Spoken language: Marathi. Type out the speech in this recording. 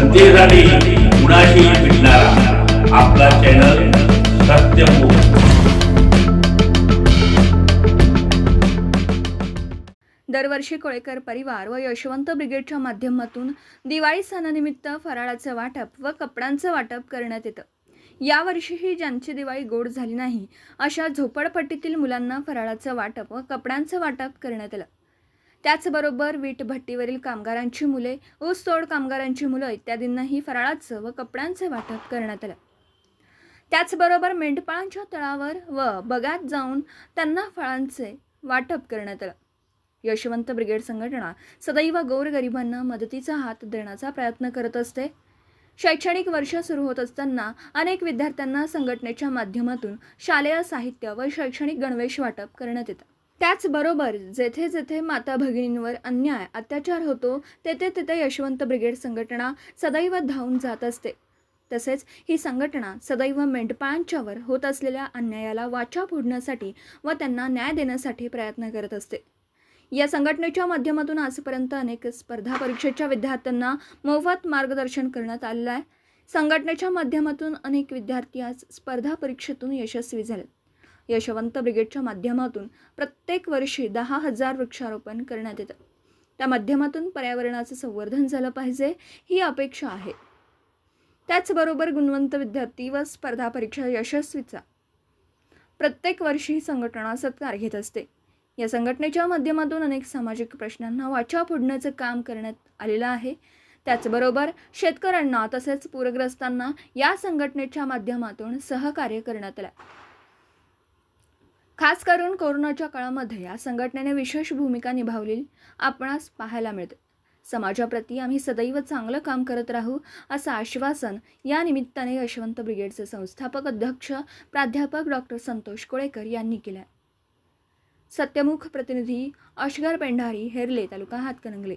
जनतेसाठी कुणाशी भेटणारा? आपला चॅनल सत्यमुख दरवर्षी कोळेकर परिवार व यशवंत ब्रिगेडच्या माध्यमातून दिवाळी सणानिमित्त फराळाचं वाटप व कपड्यांचं वाटप करण्यात येतं. यावर्षीही ज्यांची दिवाळी गोड झाली नाही अशा झोपडपट्टीतील मुलांना फराळाचं वाटप व कपड्यांचं वाटप करण्यात आलं. त्याचबरोबर वीट भट्टीवरील कामगारांची मुले ऊसतोड कामगारांची मुलं इत्यादींनाही फराळाचं व कपड्यांचं वाटप करण्यात आलं. त्याचबरोबर मेंढपाळांच्या तळावर व बगात जाऊन त्यांना फळांचे वाटप करण्यात आलं. यशवंत ब्रिगेड संघटना सदैव गोरगरिबांना मदतीचा हात देण्याचा प्रयत्न करत असते. शैक्षणिक वर्ष सुरू होत असताना अनेक विद्यार्थ्यांना संघटनेच्या माध्यमातून शालेय साहित्य व शैक्षणिक गणवेश वाटप करण्यात येतं. त्याचबरोबर जेथे जेथे माता भगिनींवर अन्याय अत्याचार होतो तेथे तेथे यशवंत ब्रिगेड संघटना सदैव धावून जात असते. तसेच ही संघटना सदैव मेंढपाळांच्यावर होत असलेल्या अन्यायाला वाचा फोडण्यासाठी व त्यांना न्याय देण्यासाठी प्रयत्न करत असते. या संघटनेच्या माध्यमातून आजपर्यंत अनेक स्पर्धा परीक्षेच्या विद्यार्थ्यांना मोफत मार्गदर्शन करण्यात आलेलं आहे. संघटनेच्या माध्यमातून अनेक विद्यार्थी आज स्पर्धा परीक्षेतून यशस्वी झाले यशवंत ब्रिगेडच्या माध्यमातून प्रत्येक वर्षी दहा हजार वृक्षारोपण करण्यात येतं. त्या माध्यमातून पर्यावरणाचं संवर्धन झालं पाहिजे ही अपेक्षा आहे. त्याचबरोबर गुणवंत विद्यार्थी व स्पर्धा परीक्षा यशस्वीचा. प्रत्येक वर्षी ही संघटना सत्कार घेत असते. या संघटनेच्या माध्यमातून अनेक सामाजिक प्रश्नांना वाचा फोडण्याचं काम करण्यात आलेलं आहे. त्याचबरोबर शेतकऱ्यांना तसेच पूरग्रस्तांना या संघटनेच्या माध्यमातून सहकार्य करण्यात आलं. खास करून कोरोनाच्या काळामध्ये या संघटनेने विशेष भूमिका निभावलेली आपणास पाहायला मिळते. समाजाप्रती आम्ही सदैव चांगलं काम करत राहू असं आश्वासन या निमित्ताने यशवंत ब्रिगेडचे संस्थापक अध्यक्ष प्राध्यापक डॉक्टर संतोष कोळेकर यांनी केलं आहे सत्यमुख प्रतिनिधी अशगर पेंढारी हेरले तालुका हातकणंगले.